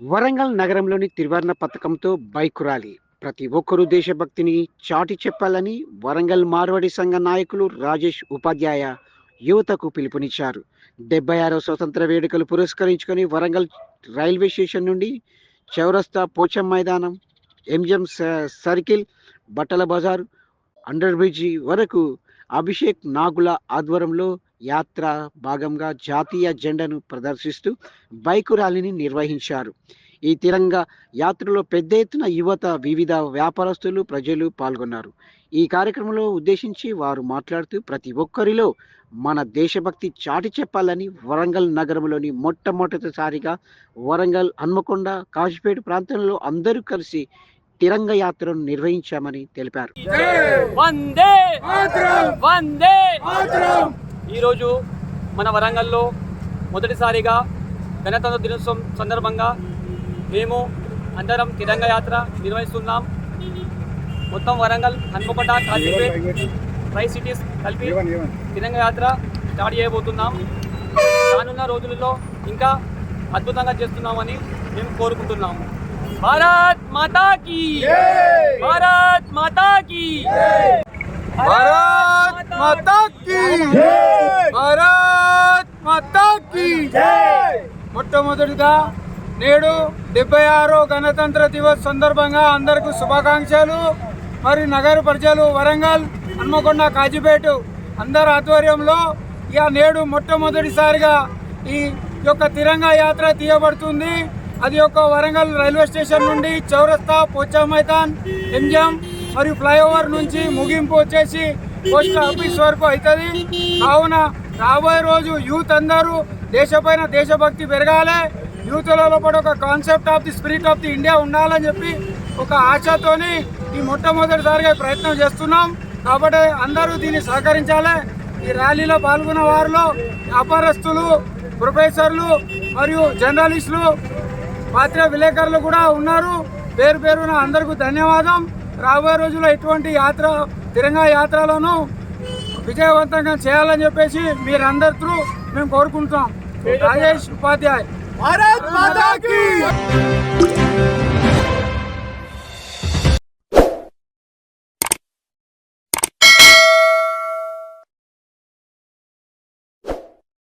వరంగల్ నగరంలోని త్రివర్ణ పథకంతో బైక్ ర్యాలీ. ప్రతి ఒక్కరూ దేశభక్తిని చాటి చెప్పాలని వరంగల్ మార్వాడి సంఘ నాయకులు రాజేష్ ఉపాధ్యాయ యువతకు పిలుపునిచ్చారు. డెబ్బై ఆరో స్వతంత్ర వేడుకలు పురస్కరించుకొని వరంగల్ రైల్వే స్టేషన్ నుండి చౌరస్తా పోచం మైదానం ఎంజిఎం స- సర్కిల్ బట్టల బజార్ అండర్ బ్రిడ్జి వరకు అభిషేక్ నాగుల ఆధ్వర్యంలో యాత్ర భాగంగా జాతీయ జెండాను ప్రదర్శిస్తూ బైకు ర్యాలీని నిర్వహించారు. ఈ తిరంగ యాత్రలో పెద్ద ఎత్తున యువత వివిధ వ్యాపారస్తులు ప్రజలు పాల్గొన్నారు. ఈ కార్యక్రమంలో ఉద్దేశించి వారు మాట్లాడుతూ ప్రతి ఒక్కరిలో మన దేశభక్తి చాటి చెప్పాలని వరంగల్ నగరంలోని మొట్టమొదటిసారిగా వరంగల్ హన్మకొండ కాజిపేట ప్రాంతంలో అందరూ కలిసి తిరంగ యాత్రను నిర్వహించామని తెలిపారు. వందే వందే ఈరోజు మన వరంగల్లో మొదటిసారిగా గణతంత్ర దినోత్సవం సందర్భంగా మేము అందరం తిరంగ యాత్ర నిర్వహిస్తున్నాం. మొత్తం వరంగల్ హన్మకొండ కాశీపేట్ ట్రై సిటీస్ కలిపి తిరంగ యాత్ర స్టార్ట్ చేయబోతున్నాం. రానున్న రోజులలో ఇంకా అద్భుతంగా చేస్తున్నామని మేము కోరుకుంటున్నాము. భారత్ మాతా కీ భారత్ మాతా కీ భారత్ మాతా కీ భారత్ మాతా కీ మొట్టమొదటిగా నేడు డెబ్బై ఆరో గణతంత్ర దివస్ సందర్భంగా అందరికీ శుభాకాంక్షలు. మరి నగర ప్రజలు వరంగల్ హన్మకొండ కాజీపేట అందరి ఆధ్వర్యంలో ఇక నేడు మొట్టమొదటిసారిగా ఈ యొక్క తిరంగా యాత్ర తీయబడుతుంది. అది యొక్క వరంగల్ రైల్వే స్టేషన్ నుండి చౌరస్తా పోచా మైదాన్ ఎంజిఎం మరియు ఫ్లైఓవర్ నుంచి ముగింపు వచ్చేసి పోస్ట్ ఆఫీస్ వరకు అవుతుంది. కావున రాబోయే రోజు యూత్ అందరూ దేశపైన దేశభక్తి పెరగాలి. యూత్లలో లోపల ఒక concept of the spirit of the India ఉండాలని చెప్పి ఒక ఆశతోని ఈ మొట్టమొదటిసారిగా ప్రయత్నం చేస్తున్నాం. కాబట్టి అందరూ దీన్ని సహకరించాలి. ఈ ర్యాలీలో పాల్గొన్న వారిలో వ్యాపారస్తులు ప్రొఫెసర్లు మరియు జర్నలిస్టులు పాత్ర విలేకరులు కూడా ఉన్నారు. పేరు పేరున అందరికీ ధన్యవాదం. రాబోయే రోజుల్లో ఇటువంటి యాత్ర తిరంగా యాత్రలను విజయవంతంగా చేయాలని చెప్పేసి మీరందరూ మేము కోరుకుంటాం రాజేష్ ఉపాధ్యాయ్. భారత్ మాతాకి!